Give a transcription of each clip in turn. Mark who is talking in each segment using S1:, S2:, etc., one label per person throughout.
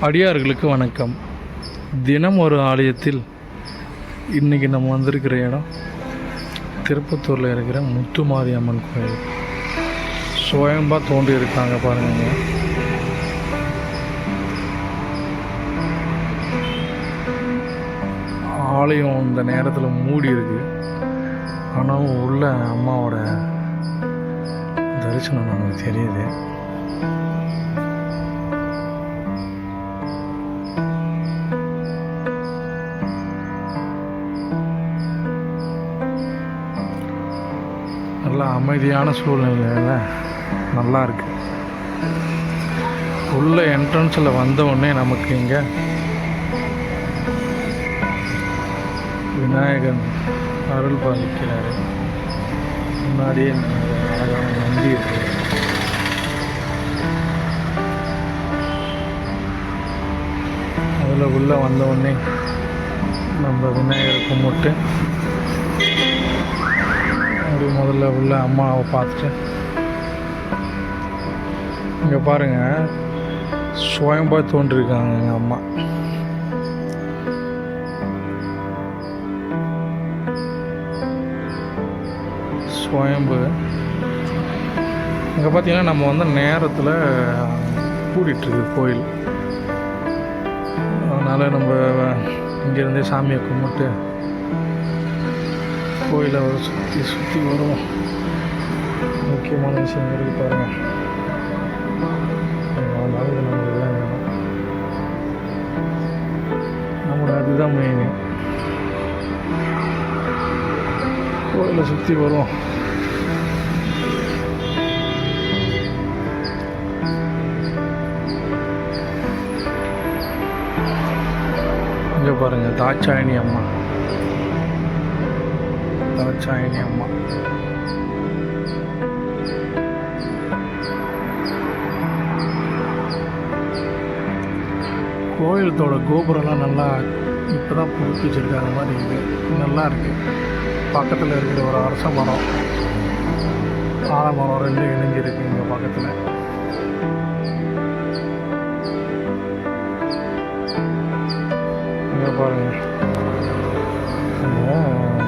S1: அடியார்களுக்கு வணக்கம். தினம் ஒரு ஆலயத்தில் இன்றைக்கி நம்ம வந்திருக்கிற இடம் திருப்பத்தூரில் இருக்கிற முத்துமாரி அம்மன் கோயில். சுயம்பாக தோண்டி இருக்காங்க பாருங்க. ஆலயம் இந்த நேரத்தில் மூடி இருக்கு. ஆனால் உள்ள அம்மாவோட தரிசனம் நமக்கு தெரியுது. அமைதியான சூழ்நிலையில் நல்லா இருக்குது உள்ள என்ட்ரன்ஸில் வந்த உடனே நமக்கு இங்கே விநாயகன் அருள் பாலிக்கிறார். முன்னாடியே அழகான நந்தி இருக்கு. அதில் உள்ளே வந்த உடனே நம்ம விநாயகரை கும்பிட்டு அப்படி முதல்ல உள்ள அம்மாவை பார்த்துட்டு இங்கே பாருங்க சுயம்பா தோன்றிருக்காங்க எங்கள் அம்மா. சுயம்பு. இங்கே பார்த்தீங்கன்னா நம்ம வந்து நேரத்தில் கூடிட்டுருக்கு கோயில். அதனால் நம்ம இங்கேருந்தே சாமியை கும்பிட்டு கோயிலை ஒரு சுற்றி சுற்றி வருவோம். முக்கியமான விஷயம் இருக்கு பாருங்கள் அதனால நமக்கு எல்லாம் வேணும் நம்மளோட அதுதான் மெயின் கோயிலை சுற்றி வருவோம். இங்கே பாருங்க தாட்சாயணி அம்மா. தாட்சாயணி அம்மா. கோயிலத்தோட கோபுரம்லாம் நல்லா இப்போ தான் புதுப்பிச்சிருக்காங்க மாதிரி இருக்குது நல்லா இருக்கு. பக்கத்தில் இருக்கிற ஒரு அரச மரம். ஆலமரம் ரெண்டும் இணைஞ்சிருக்கு இங்கே பக்கத்தில். இங்கே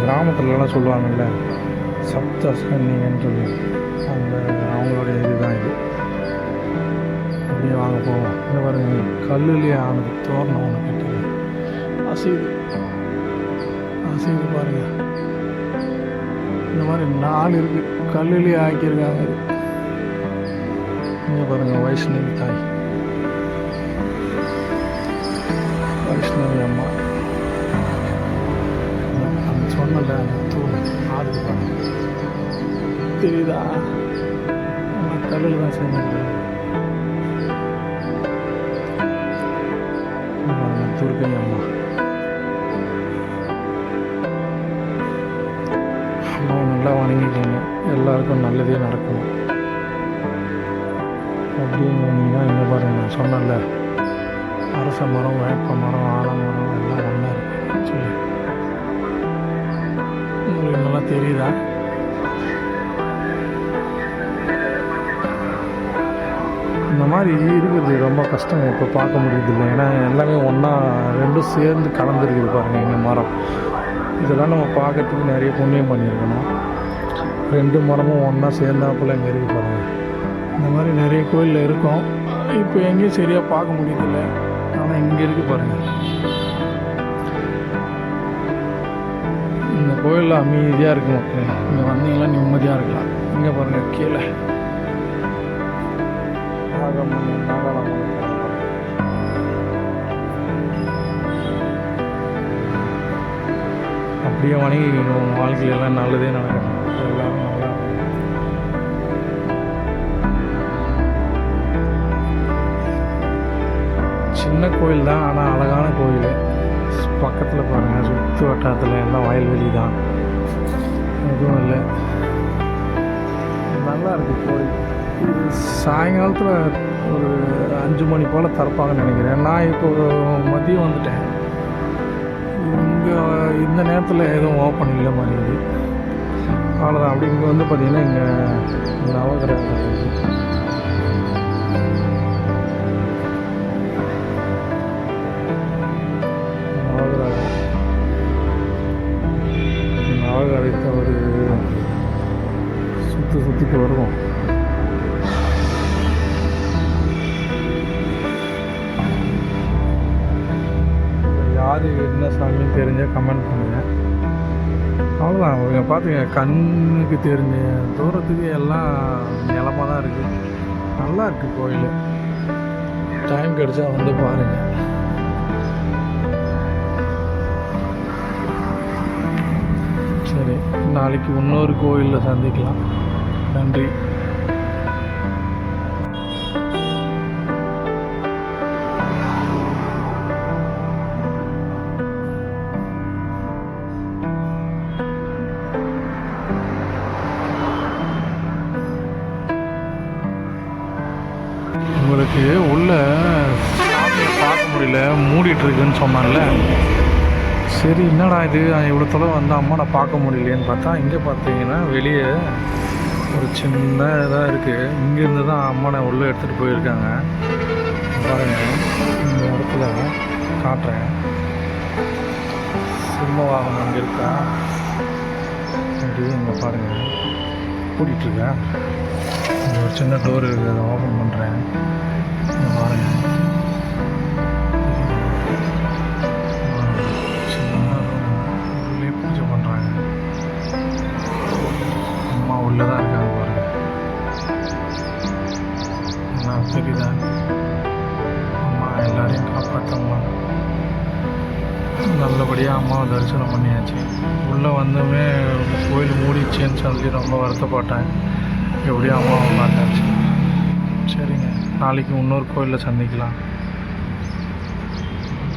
S1: கிராமத்துலலாம் சொல்லுவாங்கல்ல சப்த சன்னிங்கன்னு சொல்லி. அந்த அவங்களுடைய இதுதான் இது. அப்படியே வாங்க போவோம். இந்த பாருங்க கல்லுலேயே ஆனது தோரணம் ஒன்று கட்டி அசைது அசைது பாருங்க. இந்த மாதிரி நாலு இருக்கு. கல்லுலேயே ஆக்கியிருக்காங்க. இங்கே பாருங்க வைஷ்ணவி தாய். வைஷ்ணவி அம்மா. பண்ணுறாங்க சொன்னல அந்த தூண் ஆடுது பாருங்க தெரியுதா? நம்ம கல்லில் தான் சேர்ந்து துர்கை அம்மா. அம்மாவை நல்லா வணங்கிக்கோங்க எல்லாருக்கும் நல்லதே நடக்கும். அப்படின்னு வந்தீங்கன்னா இங்கே பாருங்க நான் சொன்னல அரச மரம் வேப்ப மரம் ஆலமரம் எல்லாம் ஒன்றா இருக்கு. சொல்லி. உங்களுக்கு நல்லா தெரியுதா? இந்த மாதிரி இருக்கிறது ரொம்ப கஷ்டம். இப்போ பார்க்க முடியுது இல்லை ஏன்னா எல்லாமே ஒன்றா ரெண்டும் சேர்ந்து கலந்துருக்குது பாருங்கள் எங்கள் மரம். இதெல்லாம் நம்ம பார்க்கறதுக்கு நிறைய புண்ணியம் பண்ணியிருக்கணும். ரெண்டு மரமும் ஒன்றா சேர்ந்தாப்புல இங்கே இருக்கு பாருங்கள் இந்த மாதிரி நிறைய கோயிலில் இருக்கும். இப்போ எங்கேயும் சரியாக பார்க்க முடியதில்ல. ஆனால் இங்கே இருக்கு பாருங்கள் கோயிலில் அமைதியாக இருக்கு மக்கள். இங்கே வந்தீங்கன்னா நிம்மதியாக இருக்கலாம். இங்கே பாருங்கள் கீழே. அப்படியே வணங்கிக்கணும் உங்கள் வாழ்க்கையில எல்லாம் நல்லதே நடக்கணும் எல்லாரும் நல்லா சின்ன கோயில் தான் ஆனால் அழகான கோயில். பக்கத்தில் பாருங்கள் சுற்று வட்டாரத்தில் எல்லாம் வயல்வெளி தான் எதுவும் இல்லை. நல்லா இருக்குது கோயில். இது சாயங்காலத்தில் ஒரு அஞ்சு மணி போல் திறப்பாங்கன்னு நினைக்கிறேன். நான் இப்போ மதியம் வந்துட்டேன். இங்கே இந்த நேரத்தில் எதுவும் ஓப்பன் இல்லை மாதிரி அவ்வளோதான் அப்படி இங்கே வந்து பார்த்திங்கன்னா இங்கே நவகிரகம் யார் என்ன சாமின்னு தெரிஞ்சால் கமெண்ட் பண்ணுங்கள் அவ்வளோதான் அவங்க பார்த்துங்க கண்ணுக்கு தெரிஞ்ச தூரத்துக்கு எல்லாம் நிலமாக தான் இருக்குது நல்லா இருக்குது கோயில். டைம் கிடச்சா வந்து பாருங்கள் சரி நாளைக்கு இன்னொரு கோயிலில் சந்திக்கலாம். நன்றி. உங்களுக்கு உள்ளே சாமியை பார்க்க முடியல. மூடிட்டு இருக்குன்னு சொன்னான்ல. சரி என்னடா இது? இவ்வளோ தொலை வந்து அம்மா நான் பார்க்க முடியலையேன்னு பார்த்தா இங்கே பார்த்தீங்கன்னா வெளியே ஒரு சின்ன இதாக இருக்குது இங்கேருந்து தான் அம்மானை உள்ளே எடுத்துகிட்டு போயிருக்காங்க. பாருங்கள் இந்த இடத்துல காட்டுறேன். சிம்ம வாகனம் அங்கே இருக்கா? அப்படியே இங்கே பாருங்கள் கூட்டிகிட்ருக்கேன் இங்கே ஒரு சின்ன டோர் இருக்குது அதை ஓப்பன் பண்ணுறேன் பாருங்கள் சின்ன room. பூஜை பண்ணுறாங்க அம்மா உள்ளே தான் இருக்காங்க தெரியுதா அம்மா எல்லாரையும் காப்பாற்றம்மா நல்லபடியாக அம்மாவை தரிசனம் பண்ணியாச்சு உள்ளே வந்தோமே கோயில் மூடிச்சேன்னு சொல்லி ரொம்ப வருத்தப்பட்டேன் எப்படியும் அம்மாவை பார்த்தாச்சு சரிங்க நாளைக்கு இன்னொரு கோயிலில் சந்திக்கலாம்.